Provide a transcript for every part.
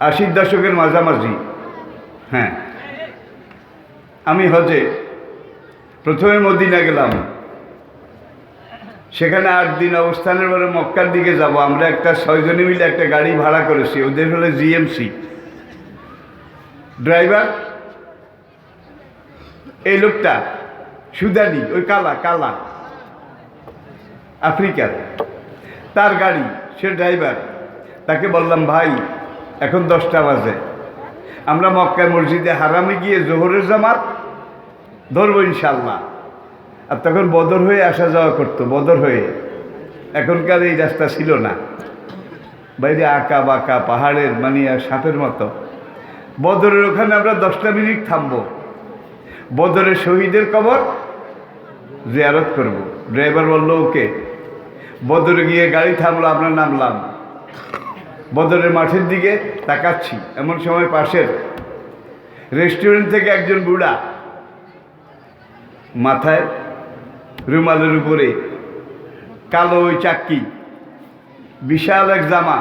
আশির দশকের মাঝামাঝি। হ্যাঁ। আমি হজে প্রথমে মদিনা গেলাম। সেখানে আট দিন অবস্থানের পরে মক্কার দিকে যাব। আমরা একটা ছয়জনে মিলে একটা গাড়ি ভাড়া করেছি। ওদের হলো জিএমসি। ড্রাইভার? এই লোকটা, সুদানি, ওই কালা কালা। আফ্রিকার। তার গাড়ি, সে ড্রাইভার। তাকে বললাম, ভাই এখন দশটা বাজে। আমরা মক্কায় মসজিদে হারামে গিয়ে জোহরের জামাত ধরবো ইনশাল্লাহ আর তখন বদর হয়ে আসা যাওয়া করতো, বদর হয়ে। এখনকার এই রাস্তা ছিল না। বাইরে আঁকা বাঁকা, পাহাড়ের মানে আর সাপের মতো। বদরের ওখানে আমরা দশটা মিনিট থামবো। বদরের শহীদের কবর জিয়ারত করব। ড্রাইভার বলল, ওকে। বদরে গিয়ে গাড়ি থামলো, আমরা নামলাম। বদরের মাঠের দিকে তাকাচ্ছি। এমন সময় পাশের রেস্টুরেন্ট থেকে একজন বুড়া মাথায় রুমালের উপরে কালো ওই চাক্কি, বিশাল এক জামা।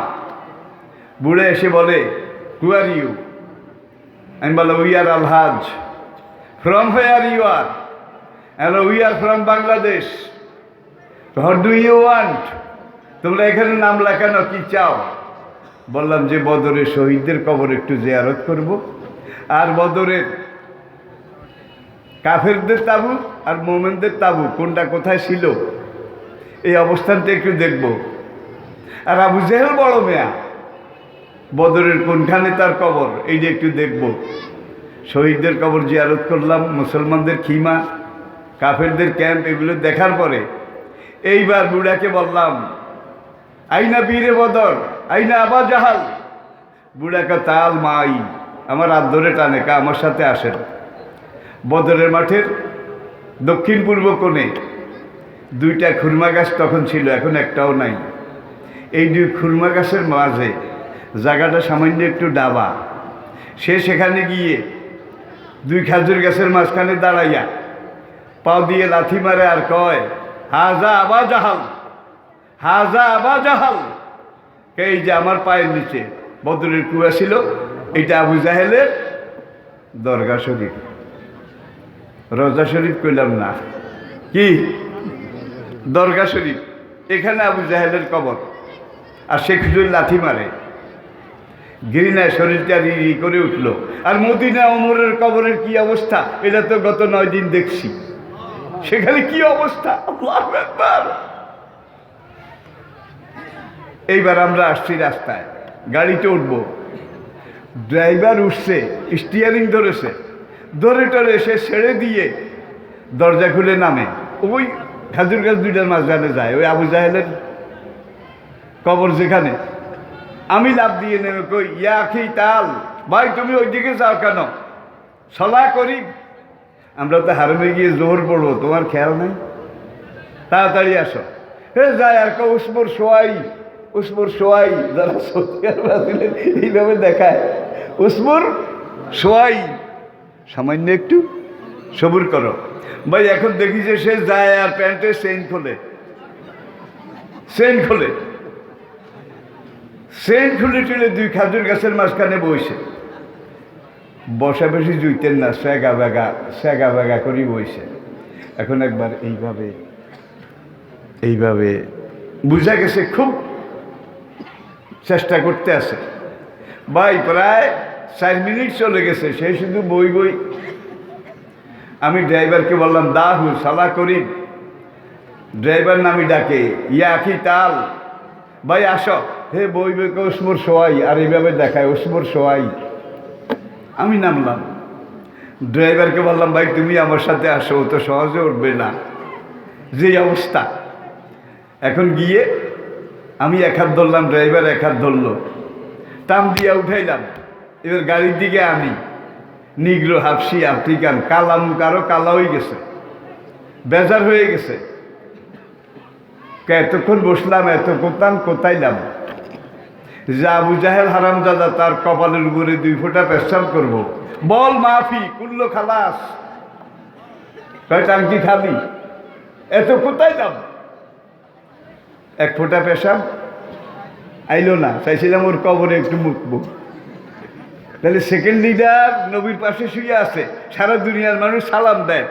বুড়ে এসে বলে হু আর ইউ আমি বলো we are Alhaj from where you are hello we are from Bangladesh what do you want তোমরা এখানে নাম লেখানো কি চাও? বললাম যে বদরের শহীদদের কবর একটু জেয়ারত করব। আর বদরের কাফেরদের তাবু আর মোমেনদের তাবু কোনটা কোথায় ছিল, এই অবস্থানটা একটু দেখব। আর আবু জেহেল বড় মেয়া, বদরের কোনখানে তার কবর, এই যে একটু দেখব। শহীদদের কবর জিয়ারত করলাম, মুসলমানদের খিমা, কাফেরদের ক্যাম্প, এগুলো দেখার পরে এইবার বুড়াকে বললাম, আইনা বীরে বদর আইনা আবা জাহাল। বুড়াকে তাল মাই, আমার ধরে টানে কা, আমার সাথে আসেন। বদরের মাঠের দক্ষিণ পূর্ব কোণে দুইটা খুরমা গাছ তখন ছিল, এখন একটাও নাই। এই দুই খুরমা গাছের মাঝে জায়গাটা সামান্য একটু ডাবা। সে সেখানে গিয়ে দুই খাজুর গাছের মাঝখানে দাঁড়াইয়া পাও দিয়ে লাথি মারে আর কয়, হাজা আবা জাহাল, হাজা আবা জাহাল। এই যে আমার পায়ের নিচে, বদরের কুয়া ছিল এটা আবু জাহেলের দরগা শরীফ। রজা শরীফ কইলাম না। কি? দরগা শরীফ। এখানে আবু জাহেলের কবর। আর সে খুঁজুর লাথি মারে। গিরিনায় শরীরটা রি করে উঠল। আর মদিনা অমরের কবরের কি অবস্থা? এটা তো গত নয় দিন দেখছি। সেখানে কি অবস্থা? আল্লাহু। এইবার আমরা আসছি রাস্তায়। গাড়িতে উঠবো। ড্রাইভার উঠছে স্টিয়ারিং ধরেছে। ধরে টরে এসে ছেড়ে দিয়ে দরজা খুলে নামে। ওই খাজুর গাছ দুইটার মাঝখানে যায়, ওই আবু জাহেলের কবর যেখানে। আমি লাভ দিয়ে নেমে কই, ইয়া আখি তাল, ভাই তুমি ওইদিকে যাও কেন? সলা করি। আমরা তো হারমে গিয়ে জোর পড়ব, তোমার খেয়াল নেই? তাড়াতাড়ি আসো। হে যায় আর কেউ উসমর সোয়াই। উসমর সোয়াই, যারা সৌদি আরব এইভাবে দেখায়। উসমর সোয়াই, সামান্য একটু সবুর করো। ভাই, এখন দেখি যে সে যায় আর প্যান্টের চেইন খোলে। চেইন খোলে। চেইন খুলে টুলে দুই খাজুর গাছের মাঝখানে বইছে বসা বেশি জুইতেন না, স্যাগা ব্যাগা স্যাগা ব্যাগা করি বইছে এখন একবার এইভাবে এইভাবে বুঝা গেছে খুব চেষ্টা করতে আছে। ভাই, প্রায় চার মিনিট চলে গেছে, সে শুধু বই বই। আমি ড্রাইভারকে বললাম দাহু সালা করিম। ড্রাইভার নামি ডাকে, ইয়া আখি, তাল। ভাই, আসো। হে, বই বইকে ওসমর সোয়াই। আর এইভাবে দেখায়, ওসমর সোয়াই। আমি নামলাম। ড্রাইভারকে বললাম, ভাই, তুমি আমার সাথে আসো তো সহজে উঠবে না। যে অবস্থা? এখন গিয়ে আমি এক হাত ধরলাম, ড্রাইভার এক হাত ধরলো। টান দিয়ে উঠাইলাম, এবার গাড়ির দিকে আমি। নিগ্রো, হাফসি, আফ্রিকান কালা মুখ আরও কালা হয়ে গেছে। বেজার হয়ে গেছে। এতক্ষণ বসলাম এত কোথান কোথাইলাম? যে আবু হারাম দাদা তার কপালের উপরে দুই ফোঁটা পেশাব করব। বল মাফি, কুল্লো খালাস। কয় টাঙ্কি খাবি? এত কোথায় যাব এক ফোঁটা পেশাব আইলো না, চাইছিলাম ওর কবরে একটু মুখব তাহলে সেকেন্ড লিডার নবীর পাশে শুয়ে আছে, সারা দুনিয়ার মানুষ সালাম দেয়।